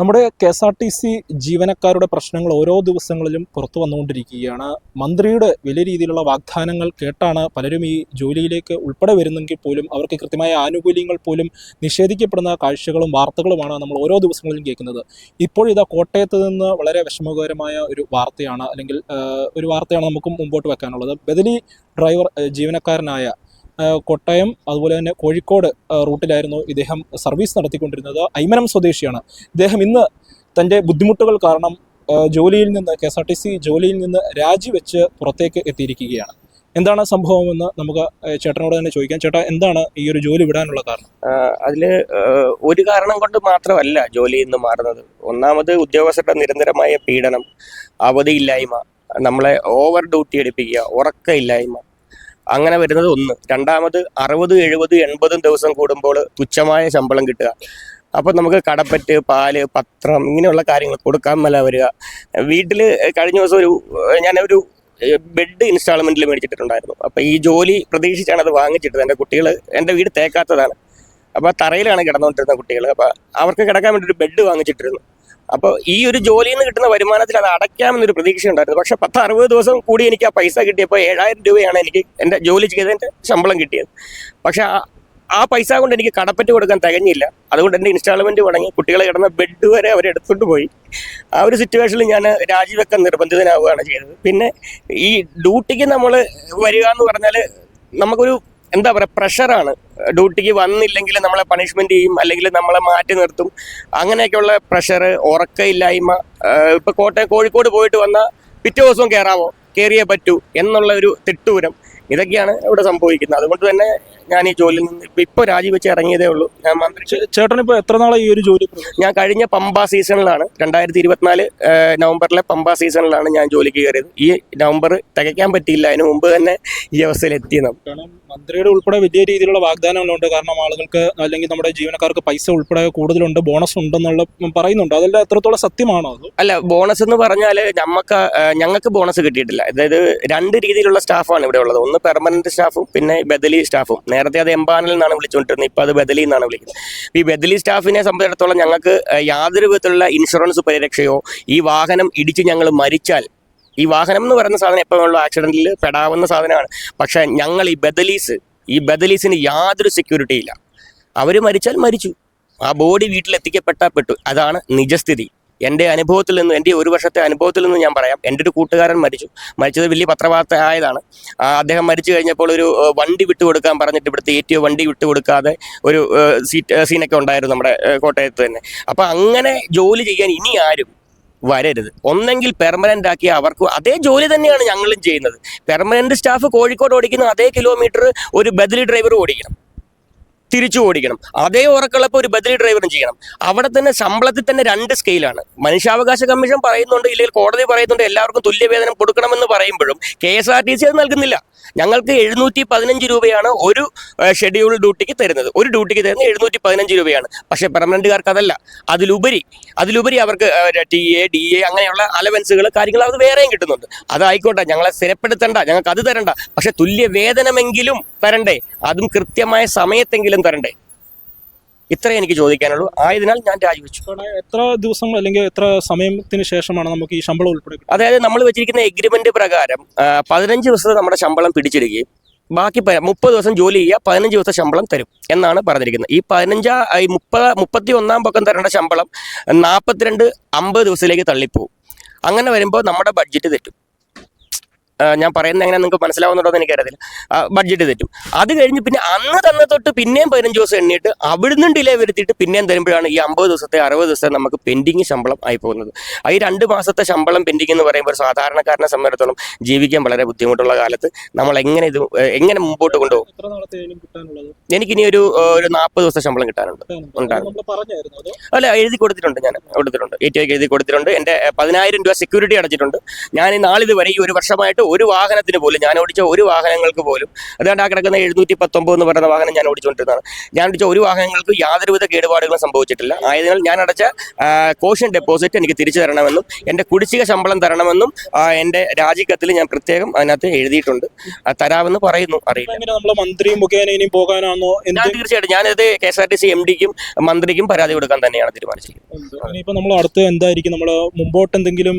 നമ്മുടെ K S R T C ജീവനക്കാരുടെ പ്രശ്നങ്ങൾ ഓരോ ദിവസങ്ങളിലും പുറത്തു വന്നുകൊണ്ടിരിക്കുകയാണ്. മന്ത്രിയുടെ വലിയ രീതിയിലുള്ള വാഗ്ദാനങ്ങൾ കേട്ടാണ് പലരും ഈ ജോലിയിലേക്ക് ഉൾപ്പെടെ വരുന്നെങ്കിൽ പോലും അവർക്ക് കൃത്യമായ ആനുകൂല്യങ്ങൾ പോലും നിഷേധിക്കപ്പെടുന്ന കാഴ്ചകളും വാർത്തകളുമാണ് നമ്മൾ ഓരോ ദിവസങ്ങളിലും കേൾക്കുന്നത്. ഇപ്പോഴിതാ കോട്ടയത്ത് നിന്ന് വളരെ വിഷമകരമായ ഒരു വാർത്തയാണ് അല്ലെങ്കിൽ ഒരു വാർത്തയാണ് നമുക്ക് മുമ്പോട്ട് വെക്കാനുള്ളത്. ബദലി ഡ്രൈവർ ജീവനക്കാരനായ കോട്ടയം അതുപോലെ തന്നെ കോഴിക്കോട് റൂട്ടിലായിരുന്നു ഇദ്ദേഹം സർവീസ് നടത്തിക്കൊണ്ടിരുന്നത്. ഐമനം സ്വദേശിയാണ്. ഇദ്ദേഹം ഇന്ന് തന്റെ ബുദ്ധിമുട്ടുകൾ കാരണം ജോലിയിൽ നിന്ന് K S R T C ജോലിയിൽ നിന്ന് രാജിവെച്ച് പുറത്തേക്ക് എത്തിയിരിക്കുകയാണ്. എന്താണ് സംഭവമെന്ന് നമുക്ക് ചേട്ടനോട് തന്നെ ചോദിക്കാം. ചേട്ടാ എന്താണ് ഈ ഒരു ജോലി വിടാനുള്ള കാരണം? അതിൽ ഒരു കാരണം കൊണ്ട് മാത്രമല്ല ജോലിയിൽ നിന്ന് മാറുന്നത്. ഒന്നാമത് ഉദ്യോഗസ്ഥരുടെ നിരന്തരമായ പീഡനം അവധിയില്ലായ്മ നമ്മളെ ഓവർ ഡ്യൂട്ടി എടുപ്പിക്കുക ഉറക്കമില്ലായ്മ അങ്ങനെ വരുന്നത് ഒന്ന്. രണ്ടാമത് അറുപത് എഴുപത് എൺപതും ദിവസം കൂടുമ്പോൾ തുച്ഛമായ ശമ്പളം കിട്ടുക. അപ്പം നമുക്ക് കടപ്പറ്റ് പാൽ പത്രം ഇങ്ങനെയുള്ള കാര്യങ്ങൾ കൊടുക്കാൻ മേല വരിക. വീട്ടിൽ കഴിഞ്ഞ ദിവസം ഒരു ഞാനൊരു ബെഡ് ഇൻസ്റ്റാൾമെന്റിൽ മേടിച്ചിട്ടുണ്ടായിരുന്നു. അപ്പോൾ ഈ ജോലി പ്രതീക്ഷിച്ചാണ് അത് വാങ്ങിച്ചിട്ടത്. എന്റെ കുട്ടികൾ എന്റെ വീട് തേക്കാത്തതാണ്. അപ്പോൾ തറയിലാണ് കിടന്നുകൊണ്ടിരുന്ന കുട്ടികൾ അപ്പോൾ അവർക്ക് കിടക്കാൻ വേണ്ടി ഒരു ബെഡ് വാങ്ങിച്ചിട്ടിരുന്നു. അപ്പോൾ ഈ ഒരു ജോലിയിൽ നിന്ന് കിട്ടുന്ന വരുമാനത്തിൽ അത് അടയ്ക്കാമെന്നൊരു പ്രതീക്ഷ ഉണ്ടായിരുന്നു പക്ഷെ പത്ത് അറുപത് ദിവസം കൂടി എനിക്ക് ആ പൈസ കിട്ടിയപ്പോൾ ഏഴായിരം രൂപയാണ് എനിക്ക് എന്റെ ജോലി ചെയ്തതിന്റെ ശമ്പളം കിട്ടിയത്. പക്ഷെ ആ പൈസ കൊണ്ട് എനിക്ക് കടപ്പറ്റ് കൊടുക്കാൻ തികഞ്ഞില്ല. അതുകൊണ്ട് എന്റെ ഇൻസ്റ്റാൾമെന്റ് തുടങ്ങി കുട്ടികളെ കിടന്ന ബെഡ് വരെ അവർ എടുത്തുകൊണ്ട് പോയി. ആ ഒരു സിറ്റുവേഷനിൽ ഞാൻ രാജിവെക്കാൻ നിർബന്ധിതനാവുകയാണ് ചെയ്തത്. പിന്നെ ഈ ഡ്യൂട്ടിക്ക് നമ്മൾ വരിക എന്ന് പറഞ്ഞാൽ നമുക്കൊരു എന്താ പറയുക പ്രഷറാണ്. ഡ്യൂട്ടിക്ക് വന്നില്ലെങ്കിൽ നമ്മളെ പണിഷ്മെന്റ് ചെയ്യും അല്ലെങ്കിൽ നമ്മളെ മാറ്റി നിർത്തും. അങ്ങനെയൊക്കെയുള്ള പ്രഷർ ഉറക്കമില്ലായ്മ ഇപ്പോൾ ഇപ്പൊ കോട്ടയം കോഴിക്കോട് പോയിട്ട് വന്നാൽ പിറ്റേ ദിവസവും കയറാമോ കയറിയേ പറ്റൂ എന്നുള്ള ഒരു തിട്ടൂരം. ഇതൊക്കെയാണ് ഇവിടെ സംഭവിക്കുന്നത്. അതുകൊണ്ട് തന്നെ ഞാൻ ഈ ജോലിയിൽ നിന്ന് ഇപ്പൊ ഇപ്പൊ രാജിവെച്ച് ഇറങ്ങിയതേ ഉള്ളൂ. ഞാൻ മന്ത്രി ചേട്ടനിപ്പോൾ എത്ര നാളെ ഈ ഒരു ജോലി? ഞാൻ കഴിഞ്ഞ പമ്പ സീസണിലാണ്. രണ്ടായിരത്തി ഇരുപത്തിനാല് നവംബറിലെ പമ്പ സീസണിലാണ് ഞാൻ ജോലിക്ക് കയറിയത്. ഈ നവംബർ തികയ്ക്കാൻ പറ്റിയില്ല. അതിന് മുമ്പ് തന്നെ ഈ അവസ്ഥയിൽ എത്തി മന്ത്രിയുടെ ഉൾപ്പെടെ വലിയ രീതിയിലുള്ള വാഗ്ദാനങ്ങളുണ്ട്. കാരണം ആളുകൾക്ക് അല്ലെങ്കിൽ നമ്മുടെ ജീവനക്കാർക്ക് പൈസ ഉൾപ്പെടെ കൂടുതലുണ്ട് ബോണസ് ഉണ്ടെന്നുള്ള പറയുന്നുണ്ട്. അതെല്ലാം എത്രത്തോളം സത്യമാണോ അത്? അല്ല ബോണസ് എന്ന് പറഞ്ഞാൽ നമുക്ക് ഞങ്ങൾക്ക് ബോണസ് കിട്ടിയിട്ടില്ല. അതായത് രണ്ട് രീതിയിലുള്ള സ്റ്റാഫാണ് ഇവിടെ ഉള്ളത്. ഒന്ന് പെർമനന്റ് സ്റ്റാഫും പിന്നെ ബദലി സ്റ്റാഫും നേരത്തെ അത് എംപാനൽ എന്നാണ് വിളിച്ചുകൊണ്ടിരുന്നത് ഇപ്പൊ അത് ബദലി എന്നാണ് വിളിക്കുന്നത്. ഈ ബദലി സ്റ്റാഫിനെ സംബന്ധിച്ചിടത്തോളം ഞങ്ങൾക്ക് യാതൊരു വിധത്തിലുള്ള ഇൻഷുറൻസ് പരിരക്ഷയോ ഈ വാഹനം ഇടിച്ച് ഞങ്ങൾ മരിച്ചാൽ ഈ വാഹനം എന്ന് പറയുന്ന സാധനം എപ്പോഴുള്ള ആക്സിഡന്റിൽ പെടാവുന്ന സാധനമാണ്. പക്ഷെ ഞങ്ങൾ ഈ ബദലീസ് ഈ ബദലീസിന് യാതൊരു സെക്യൂരിറ്റി ഇല്ല. അവർ മരിച്ചാൽ മരിച്ചു. ആ ബോഡി വീട്ടിലെത്തിക്കപ്പെട്ടാൽ പെട്ടു അതാണ് നിജസ്ഥിതി. എന്റെ അനുഭവത്തിൽ നിന്ന് എന്റെ ഒരു വർഷത്തെ അനുഭവത്തിൽ നിന്ന് ഞാൻ പറയാം. എന്റെ ഒരു കൂട്ടുകാരൻ മരിച്ചു. മരിച്ചത് വലിയ പത്രവാർത്ത ആയതാണ് അദ്ദേഹം മരിച്ചു കഴിഞ്ഞപ്പോൾ ഒരു വണ്ടി വിട്ടുകൊടുക്കാൻ പറഞ്ഞിട്ട് ഇവിടുത്തെ എ ടി ഒ വണ്ടി വിട്ടുകൊടുക്കാതെ ഒരു സീറ്റ് സീനൊക്കെ ഉണ്ടായിരുന്നു നമ്മുടെ കോട്ടയത്ത് തന്നെ. അപ്പോൾ അങ്ങനെ ജോലി ചെയ്യാൻ ഇനി ആരും വരരുത്. ഒന്നെങ്കിൽ പെർമനന്റ് ആക്കി അവർക്ക് അതേ ജോലി തന്നെയാണ് ഞങ്ങളും ചെയ്യുന്നത്. പെർമനന്റ് സ്റ്റാഫ് കോഴിക്കോട് ഓടിക്കുന്ന അതേ കിലോമീറ്റർ ഒരു ബദലി ഡ്രൈവർ ഓടിക്കണം. തിരിച്ചു ഓടിക്കണം. അതേ ഉറക്കളപ്പോൾ ഒരു ബദലി ഡ്രൈവറും ചെയ്യണം. അവിടെ തന്നെ ശമ്പളത്തിൽ തന്നെ രണ്ട് സ്കെയിലാണ് മനുഷ്യാവകാശ കമ്മീഷൻ പറയുന്നുണ്ട് ഇല്ലെങ്കിൽ കോടതി പറയുന്നുണ്ട് എല്ലാവർക്കും തുല്യവേതനം കൊടുക്കണമെന്ന് പറയുമ്പോഴും K S R T C അത് നൽകുന്നില്ല. ഞങ്ങൾക്ക് എഴുന്നൂറ്റി പതിനഞ്ച് രൂപയാണ് ഒരു ഷെഡ്യൂൾ ഡ്യൂട്ടിക്ക് തരുന്നത്. ഒരു ഡ്യൂട്ടിക്ക് തരുന്നത് എഴുന്നൂറ്റി പതിനഞ്ച് രൂപയാണ്. പക്ഷേ പെർമനന്റുകാർക്ക് അതല്ല. അതിലുപരി അതിലുപരി അവർക്ക് ടി എ ഡി എ അങ്ങനെയുള്ള അലവൻസുകൾ കാര്യങ്ങൾ അത് വേറെയും കിട്ടുന്നുണ്ട്. അതായിക്കോട്ടെ ഞങ്ങളെ സ്ഥിരപ്പെടുത്തണ്ട ഞങ്ങൾക്ക് അത് തരണ്ട. പക്ഷെ തുല്യ വേതനമെങ്കിലും തരണ്ടേ? അതും കൃത്യമായ സമയത്തെങ്കിലും തരണ്ടേ? ഇത്രേ എനിക്ക് ചോദിക്കാനുള്ളൂ. ആയതിനാൽ ഞാൻ രാജിവെച്ചു. എത്ര ദിവസം അല്ലെങ്കിൽ എത്ര സമയത്തിന് ശേഷമാണ് നമുക്ക് ഈ ശമ്പളം ഉൾപ്പെടെ അതായത് നമ്മൾ വെച്ചിരിക്കുന്ന എഗ്രിമെന്റ് പ്രകാരം പതിനഞ്ച് ദിവസത്തെ നമ്മുടെ ശമ്പളം പിടിച്ചിടുകയും ബാക്കി മുപ്പത് ദിവസം ജോലി ചെയ്യുക പതിനഞ്ച് ദിവസം ശമ്പളം തരും എന്നാണ് പറഞ്ഞിരിക്കുന്നത്. ഈ പതിനഞ്ചാ ഈ മുപ്പത് മുപ്പത്തി ഒന്നാം പക്കം തരേണ്ട ശമ്പളം നാൽപ്പത്തിരണ്ട് അമ്പത് ദിവസത്തിലേക്ക് തള്ളിപ്പോവും. അങ്ങനെ വരുമ്പോൾ നമ്മുടെ ബഡ്ജറ്റ് തെറ്റും. ഞാൻ പറയുന്നത് എങ്ങനെ നിങ്ങൾക്ക് മനസ്സിലാവുന്നുണ്ടോ എന്ന് എനിക്കറിയത്തില്ല ബഡ്ജറ്റ് തെറ്റും. അത് കഴിഞ്ഞ് പിന്നെ അന്ന് തന്നെ തൊട്ട് പിന്നെയും പതിനഞ്ച് ദിവസം എണ്ണിയിട്ട് അവിടുന്ന് ഡിലേ വരുത്തിയിട്ട് പിന്നെയും തരുമ്പോഴാണ് ഈ അമ്പത് ദിവസത്തെ അറുപത് ദിവസത്തെ നമുക്ക് പെൻഡിങ് ശമ്പളം ആയി പോകുന്നത്. ഈ രണ്ട് മാസത്തെ ശമ്പളം പെൻഡിങ് എന്ന് പറയുമ്പോൾ ഒരു സാധാരണക്കാരനെ സംബന്ധിച്ചിടത്തോളം ജീവിക്കാൻ വളരെ ബുദ്ധിമുട്ടുള്ള കാലത്ത് നമ്മൾ എങ്ങനെ ഇത് എങ്ങനെ മുമ്പോട്ട് കൊണ്ടുപോകും? എനിക്കിനി ഒരു ഒരു നാൽപ്പത് ദിവസത്തെ ശമ്പളം കിട്ടാനുണ്ട്. ഉണ്ടാകും. അല്ല എഴുതി കൊടുത്തിട്ടുണ്ട് ഞാൻ കൊടുത്തിട്ടുണ്ട്. എ ടി എഴുതി കൊടുത്തിട്ടുണ്ട്. എന്റെ പതിനായിരം രൂപ സെക്യൂരിറ്റി അടച്ചിട്ടുണ്ട്. ഞാൻ ഈ നാളിത് വരെ ഈ ഒരു വർഷമായിട്ട് ഒരു വാഹനത്തിന് പോലും ഞാൻ ഓടിച്ച ഒരു വാഹനങ്ങൾക്ക് പോലും അതുകൊണ്ട് ആ കിടക്കുന്ന എഴുന്നൂറ്റി പത്തൊമ്പത് എന്ന് പറയുന്ന വാഹനം ഞാൻ ഓടിച്ചുകൊണ്ടിരുന്നതാണ്. ഞാൻ ഓടിച്ച ഒരു വാഹനങ്ങൾക്ക് യാതൊരുവിധ കേടുപാടുകളും സംഭവിച്ചിട്ടില്ല. ആയതിനാൽ ഞാൻ അടച്ച കോഷൻ ഡെപ്പോസിറ്റ് എനിക്ക് തിരിച്ചു തരണമെന്നും എന്റെ കുടിശ്ശിക ശമ്പളം തരണമെന്നും എന്റെ രാജിക്കത്തിൽ ഞാൻ പ്രത്യേകം അതിനകത്ത് എഴുതിയിട്ടുണ്ട്. തരാമെന്ന് പറയുന്നു. അറിയില്ല. നമ്മളെ മന്ത്രി മുഖേന ഇനി പോകാനാണോ? ഞാൻ തീർച്ചയായിട്ടും ഞാനിത് K S R T C M ഡിക്കും മന്ത്രിക്കും പരാതി കൊടുക്കാൻ തന്നെയാണ് തീരുമാനിച്ചിരിക്കുന്നത്. ഇപ്പൊ നമ്മൾ അടുത്ത് എന്തായിരിക്കും? നമ്മൾ മുമ്പോട്ട് എന്തെങ്കിലും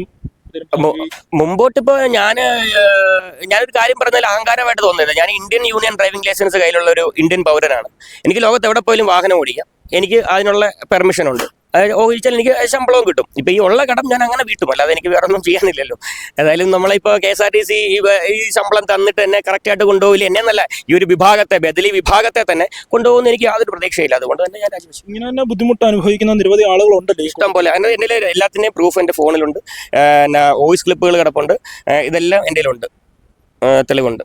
മുമ്പോട്ട് ഇപ്പൊ ഞാൻ ഞാനൊരു കാര്യം പറഞ്ഞാൽ അഹങ്കാരമായിട്ട് തോന്നുന്നില്ല. ഞാൻ ഇന്ത്യൻ യൂണിയൻ ഡ്രൈവിംഗ് ലൈസൻസ് കയ്യിലുള്ള ഒരു ഇന്ത്യൻ പൗരനാണ്. എനിക്ക് ലോകത്ത് എവിടെ പോയാലും വാഹനം ഓടിക്കാം. എനിക്ക് അതിനുള്ള പെർമിഷൻ ഉണ്ട് ഓടിച്ചാൽ എനിക്ക് ശമ്പളവും കിട്ടും. ഇപ്പൊ ഈ ഉള്ള കടം ഞാൻ അങ്ങനെ വീട്ടും. അല്ലാതെ എനിക്ക് വേറെ ഒന്നും ചെയ്യാനില്ലല്ലോ. ഏതായാലും നമ്മളിപ്പോ K S R T C ഈ ശമ്പളം തന്നിട്ട് എന്നെ കറക്റ്റായിട്ട് കൊണ്ടുപോകില്ല എന്നെ നല്ല ഈ ഒരു വിഭാഗത്തെ ബദലി വിഭാഗത്തെ തന്നെ കൊണ്ടുപോകുന്ന എനിക്ക് യാതൊരു പ്രതീക്ഷയില്ല. അതുകൊണ്ട് തന്നെ ഞാൻ രാജിവെച്ചു. ഇങ്ങനെ തന്നെ ബുദ്ധിമുട്ട് അനുഭവിക്കുന്ന നിരവധി ആളുകളുണ്ട് ഇഷ്ടം പോലെ. അങ്ങനെ എന്റെ എല്ലാത്തിന്റെയും പ്രൂഫ് എന്റെ ഫോണിലുണ്ട് വോയിസ് ക്ലിപ്പുകൾ കിടപ്പുണ്ട്. ഇതെല്ലാം എന്റെ ഉണ്ട് തെളിവുണ്ട്.